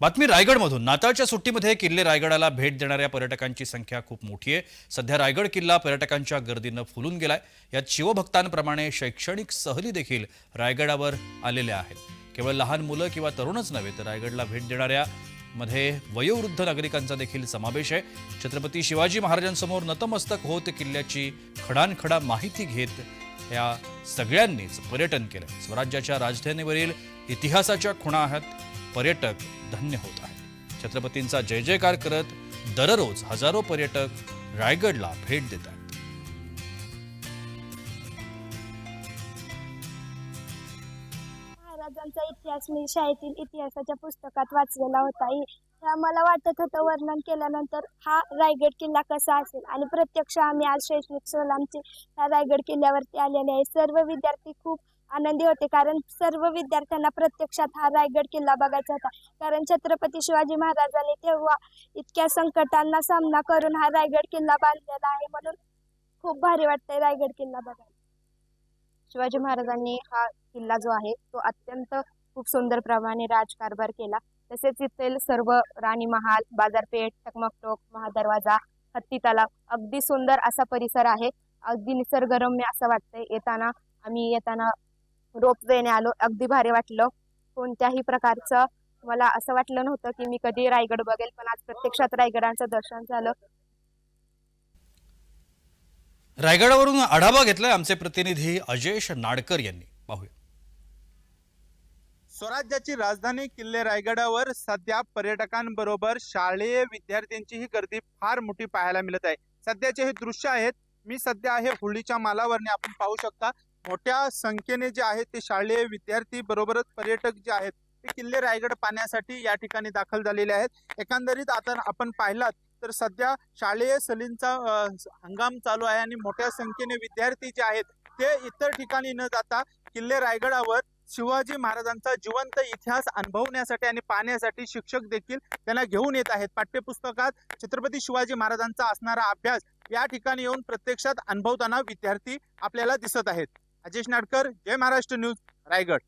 बातमी रायगडमधून. नाताळच्या सुट्टीमध्ये किल्ले रायगडाला भेट देणाऱ्या पर्यटकांची संख्या खूप मोठी आहे. सध्या रायगड किल्ला पर्यटकांच्या गर्दीनं फुलून गेलाय. यात शिवभक्तांप्रमाणे शैक्षणिक सहली देखील रायगडावर आलेल्या आहेत. केवळ लहान मुलं किंवा तरुणच नव्हे तर रायगडला भेट देणाऱ्या मध्ये वयोवृद्ध नागरिकांचा देखील समावेश आहे. छत्रपती शिवाजी महाराजांसमोर नतमस्तक होत किल्ल्याची खडानखडा माहिती घेत या सगळ्यांनीच पर्यटन केलं. स्वराज्याच्या राजधानीवरील इतिहासाच्या खुणा आहेत पर्यटक धन्य होत आहेत. छत्रपतींचा जय जयकार करत दररोज हजारो पर्यटक रायगडला भेट देत आहेत. महाराजांचा इतिहास मी शाळेतील इतिहासाच्या पुस्तकात वाचलेला होता. मला वाटत होतं वर्णन केल्यानंतर हा रायगड किल्ला कसा असेल? आणि प्रत्यक्ष आम्ही आज शैक्षणिक सहल आमचे ह्या रायगड किल्ल्यावरती आलेले आहे. सर्व विद्यार्थी खूप आनंदी होते कारण सर्व विद्यार्थ्यांना प्रत्यक्षात हा रायगड किल्ला बघायचा होता. कारण छत्रपती शिवाजी महाराजांनी तेव्हा इतक्या संकटांना सामना करून हा रायगड किल्ला बांधलेला आहे म्हणून खूप भारी वाटतंय रायगड किल्ला बघायला. शिवाजी महाराजांनी हा किल्ला जो आहे तो अत्यंत खूप सुंदर प्रमाणे राजकारभार केला. तसेच इथेल सर्व राणी महाल बाजारपेठ टकमक टोक महादरवाजा हत्ती तलाव अगदी सुंदर असा परिसर आहे. अगदी निसर्गरम्य असं वाटतंय. येताना आम्ही येताना रोप वेने आलो. अगदी भारी वाटलं. कोणत्याही प्रकारचं मला असं वाटलं नव्हतं की मी कधी रायगड बघेल पण आज प्रत्यक्षात रायगडांचं दर्शन झालं. रायगडावरून आढावा घेतलाय आमचे प्रतिनिधी अजयश नाडकर यांनी. पाहूया. स्वराज्याची राजधानी किल्ले रायगडावर सध्या पर्यटकांबरोबर शालेय विद्यार्थ्यांचीही गर्दी फार मोठी पाहायला मिळत आहे. सध्याचे हे दृश्य आहेत. मी सध्या आहे होळीच्या मालावरने. आपण पाहू शकता मोठ्या संख्येने जे आहेत ते शालेय विद्यार्थी बरोबरच पर्यटक जे आहेत ते किल्ले रायगड पाहण्यासाठी या ठिकाणी दाखल झालेले आहेत. एकंदरीत आता आपण पाहिलात तर सध्या शालेय सलींचा हंगाम चालू आहे आणि मोठ्या संख्येने विद्यार्थी जे आहेत ते इतर ठिकाणी न जाता किल्ले रायगडावर शिवाजी महाराजांचा जिवंत इतिहास अनुभवण्यासाठी आणि पाहण्यासाठी शिक्षक देखील त्यांना घेऊन येत आहेत. पाठ्यपुस्तकात छत्रपती शिवाजी महाराजांचा असणारा अभ्यास या ठिकाणी येऊन प्रत्यक्षात अनुभवताना विद्यार्थी आपल्याला दिसत आहेत. अजेश नाडकर जय महाराष्ट्र न्यूज रायगड.